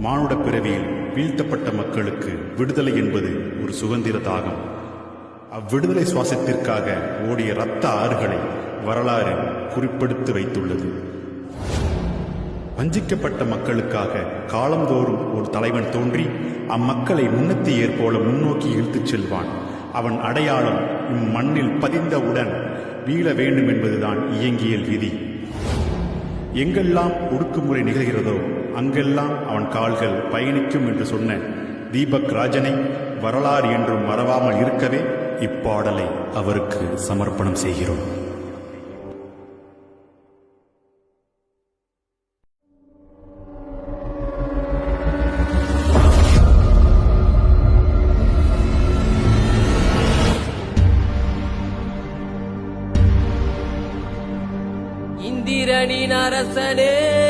மானுட பிறவியில் வீழ்த்தப்பட்ட மக்களுக்கு விடுதலை என்பது ஒரு சுதந்திர தாகம். அவ்விடுதலை சுவாசத்திற்காக ஓடிய இரத்த ஆறுகளை வரலாறு குறிப்பெடுத்து வைத்துள்ளது. வஞ்சிக்கப்பட்ட மக்களுக்காக காலந்தோறும் ஒரு தலைவன் தோன்றி அம்மக்களை முன்னத்தி ஏற்போல முன்னோக்கி இழுத்துச் செல்வான். அவன் அடையாளம் இம்மண்ணில் பதிந்தவுடன் வீழ வேண்டும் என்பதுதான் இயங்கியல் விதி. எங்கெல்லாம் ஒடுக்குமுறை நிகழ்கிறதோ அங்கெல்லாம் அவன் கால்கள் பயணிக்கும் என்று சொன்ன தீபக் ராஜனை வரலாறு என்றும் மறவாமல் இருக்கவே இப்பாடலை அவருக்கு சமர்ப்பணம் செய்கிறோம். இந்திரனின் அரசனே!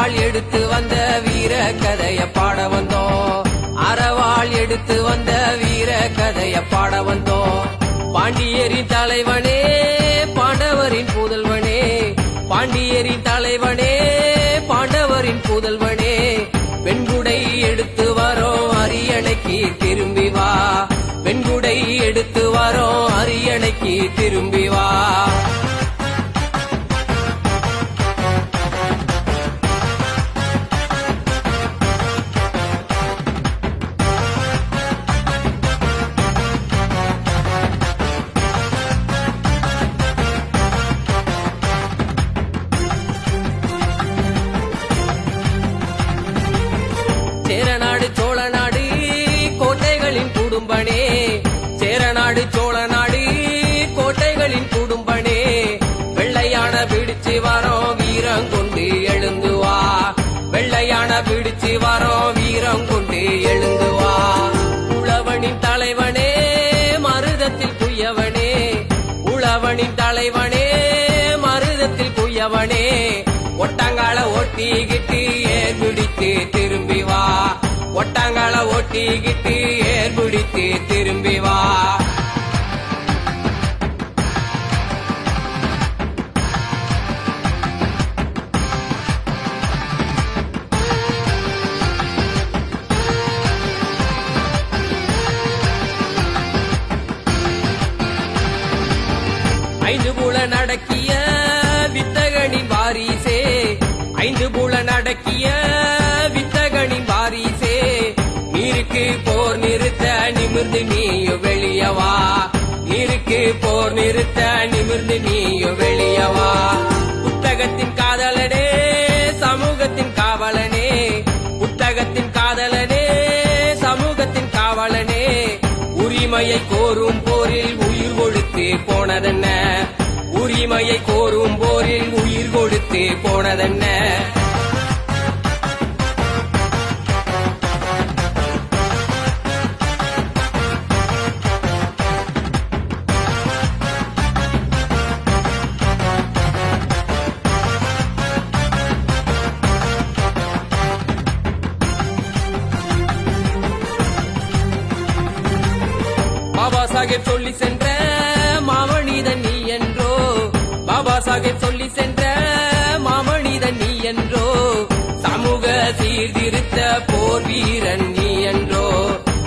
அறவாள் எடுத்து வந்த வீர கதைய பாட வந்தோம். அறவாள் எடுத்து வந்த வீர கதைய பாட வந்தோம். பாண்டியரின் தலைவனே பாண்டவரின் புதல்வனே பாண்டியரின் தலைவனே பாண்டவரின் புதல்வனே வெண்குடை எடுத்து வரோம் அரியணைக்கு திரும்பி வா. வெண்குடை எடுத்து வரோம் அரியணைக்கு திரும்பி வா. குடும்பனே சேரநாடு சோழ நாடு கோட்டைகளின் குடும்பனே வெள்ளையான பிடிச்சு வரோம் வீரம் கொண்டு எழுந்து வா. வெள்ளையான பிடிச்சு வரோம் வீரம் கொண்டு எழுந்து வா. உழவனின் தலைவனே மருதத்தில் குயவனே. உழவனின் தலைவனே மருதத்தில் குயவனே. ஒட்டங்கால ஓட்டிக்கிட்டு ஏர் பிடித்து திரும்பி வா? ஒட்டங்கால ஓட்டிக்கிட்டு ஏர் பிடித்து திரும்பி வா. ஐந்து புல நடக்கிய வித்தகனின் வாரிசே ஐந்து புல போர் நிறுத்த நிமிர்ந்து நீயோ வெளியவா? இருக்கு போர் நிறுத்த நிமிர்ந்து நீயோ வெளியவா? புத்தகத்தின் காதலனே சமூகத்தின் காவலனே. புத்தகத்தின் காதலனே சமூகத்தின் காவலனே. உரிமையை கோரும் போரில் உயிர் கொடுத்து போனதென்ன? உரிமையை கோரும் போரில் உயிர் கொடுத்து போனதென்ன? சாஹேப் சொல்லி சென்ற மாமனிதன் நீ என்றோ பாபா சாஹேப் சொல்லி சென்ற மாமனிதன் நீ என்றோ சமூக சீர்திருத்த போர் வீரன் நீ என்றோ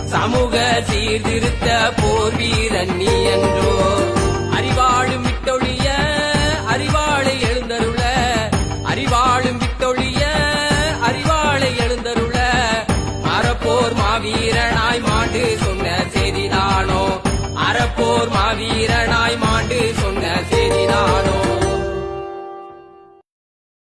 சமூக சீர்திருத்த போர் வீரன் நீ என்றோ. வீரனாய்